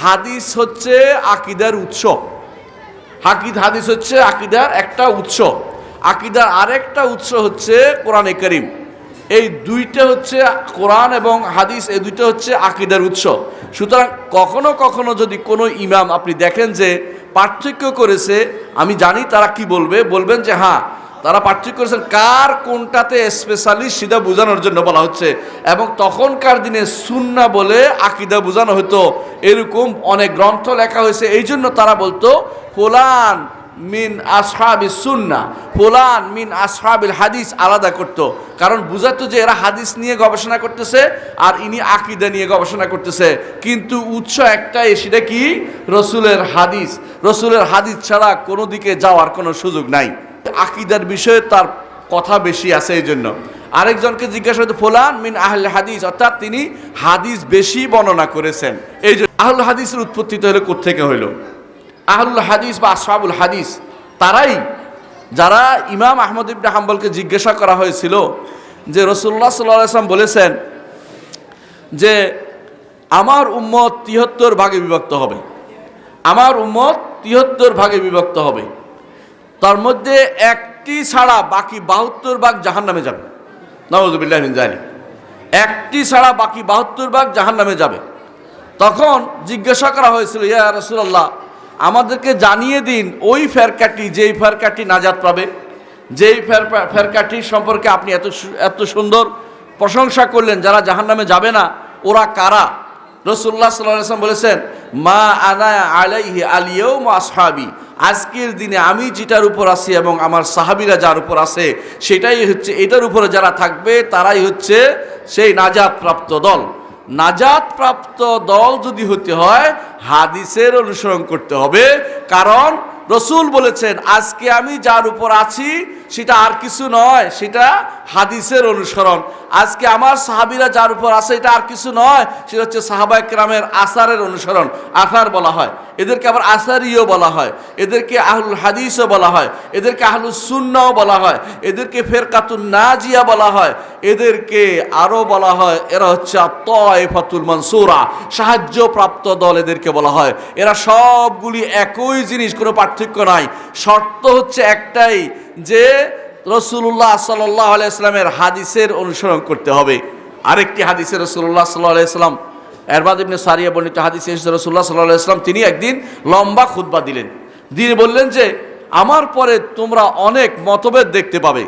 হাদিস হচ্ছে আকিদার উৎস। হাকিদ হাদিস হচ্ছে আকিদার একটা উৎস। আকিদার আরেকটা উৎস হচ্ছে কোরআনে করিম। এই দুইটা হচ্ছে কোরআন এবং হাদিস, এই দুইটা হচ্ছে আকিদার উৎস। সুতরাং কখনো কখনো যদি কোনো ইমাম আপনি দেখেন যে পার্থক্য করেছে, আমি জানি তারা কি বলবে। বলবেন যে হ্যাঁ তারা পার্থক্য করেছেন। কার কোনটাতে স্পেশালি সেটা বোঝানোর জন্য বলা হচ্ছে। এবং তখনকার দিনে সুন্না বলে আকিদা বোঝানো হতো। এরকম অনেক গ্রন্থ লেখা হয়েছে। এই জন্য তারা বলতো, ফুলান মিন আসহাবি সুন্না, ফুলান মিন আসহাবিল হাদিস আলাদা করতো। কারণ বুঝাতো যে এরা হাদিস নিয়ে গবেষণা করতেছে আর ইনি আকিদা নিয়ে গবেষণা করতেছে। কিন্তু উৎস একটাই, সেটা কি? রসুলের হাদিস। রসুলের হাদিস ছাড়া কোনো দিকে যাওয়ার কোনো সুযোগ নাই। আকিদার বিষয়ে তার কথা বেশি আছে এই জন্য। আরেকজনকে জিজ্ঞাসা করতে, ফোলান মিন আহল হাদিস? অর্থাৎ তিনি হাদিস বেশি বর্ণনা করেছেন। এই আহুল হাদিসের উৎপত্তি তো হলো কোথেকে হইল? আহলুল হাদিস বা আসহাবুল হাদিস, তারাই যারা ইমাম আহমদ ইবনে হাম্বলকে জিজ্ঞাসা করা হয়েছিল যে রসুল্লাহ সাল্লাহ আসলাম বলেছেন যে আমার উম্মত তিহত্তর ভাগে বিভক্ত হবে। আমার উম্মত তিহত্তর ভাগে বিভক্ত হবে। তার মধ্যে একটি ছাড়া বাকি বাহাত্তর ভাগ জাহান নামে যাবে নওয়াজবিল্লাহ জানি একটি ছাড়া বাকি বাহাত্তর ভাগ জাহান নামে যাবে। তখন জিজ্ঞাসা করা হয়েছিল, ইয়া রসুল্লাহ আমাদেরকে জানিয়ে দিন ওই ফেরকাটি, যেই ফেরকাটি নাজাত পাবে। যেই ফের ফেরকাটির সম্পর্কে আপনি এত এত সুন্দর প্রশংসা করলেন, যারা জাহান নামে যাবে না, ওরা কারা? রসুল্লাহ সাল্লাম বলেছেন, মা আনা আলাইহি আলিয়েও মা আসহাবি। আজকের দিনে আমি যেটার উপর আছি এবং আমার সাহাবিরা যার উপর আছে, সেটাই হচ্ছে, এটার উপরে যারা থাকবে, তারাই হচ্ছে সেই নাজাত প্রাপ্ত দল। নাজাত প্রাপ্ত দল যদি হতে হয়, হাদিসের অনুসরণ করতে হবে। কারণ রসুল বলেছেন, আজকে আমি যার উপর আছি সেটা আর কিছু নয়, সেটা হাদিসের অনুসরণ। আজকে আমার সাহাবিরা যার উপর আছে, এটা আর কিছু নয়, সেটা হচ্ছে সাহাবা একরামের আসারের অনুসরণ। আসার বলা হয়। এদেরকে আবার আসারিও বলা হয়। এদেরকে আহলুল হাদিসও বলা হয়। এদেরকে আহলুল সুন্নাও বলা হয়। এদেরকে ফেরকাতুন নাজিয়া বলা হয়। এদেরকে আরও বলা হয়, এরা হচ্ছে তয়ফাতুল মনসুরা। সাহায্যপ্রাপ্ত দল এদেরকে বলা হয়। এরা সবগুলি একই জিনিস, কোনো পার্থক্য নাই। শর্ত হচ্ছে একটাই যে রসুল্লাহ সাল্লাহ আলাইসলামের হাদিসের অনুসরণ করতে হবে। আরেকটি হাদিসে রসুল্লাহ সাল্লাহ আলাইসলাম এরবাদ ইবনে সারিয়া বর্ণিত হাদিসে রসুল্লাহ সাল্লাহ তিনি একদিন লম্বা খুতবা দিলেন। দিয়ে বললেন যে, আমার পরে তোমরা অনেক মতভেদ দেখতে পাবে,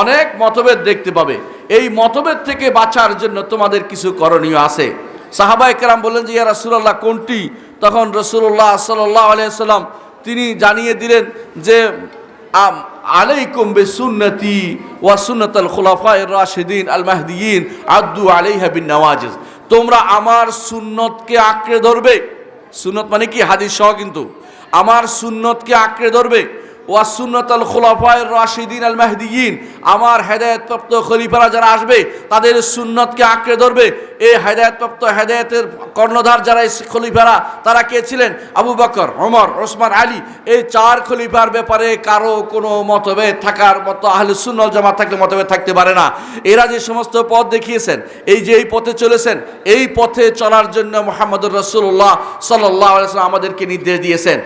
অনেক মতভেদ দেখতে পাবে। এই মতভেদ থেকে বাঁচার জন্য তোমাদের কিছু করণীয় আছে। সাহাবাই কেরাম বললেন যে, ইয়া রাসুল্লাহ কোনটি? তখন রসুল্লাহ সাল্লাহ আলিয়াল্লাম তিনি জানিয়ে দিলেন যে আম- আলাইকুম বে সুন্নতি ওয়া সুন্নাতাল খুলাফায়ে রাশেদিন আল মাহদিন আদু আলাইহা বিন নওয়াজিজ। তোমরা আমার সুন্নতকে আঁকড়ে ধরবে। সুন্নত মানে কি? হাদিস সহ কিন্তু। আমার সুন্নতকে আঁকড়ে ধরবে। ওয়া সুন্নত আল খোলাফায়ের রাশিদিন আল মাহদিয়িন আমার হেদায়তপ্রাপ্ত খলিফারা যারা আসবে, তাদের সুন্নতকে আঁকড়ে ধরবে। এই হেদায়তপ্রাপ্ত হেদায়তের কর্ণধার যারা খলিফারা, তারা কে ছিলেন? আবু বকর, ওমর, ওসমান, আলী। এই চার খলিফার ব্যাপারে কারও কোনো মতভেদ থাকার মতো আহলে সুন্নল জামাত থাকলে মতভেদ থাকতে পারে না। এরা যে সমস্ত পথ দেখিয়েছেন, এই যে এই পথে চলেছেন, এই পথে চলার জন্য মোহাম্মদুর রসুল্লাহ সাল্লাহ আমাদেরকে নির্দেশ দিয়েছেন।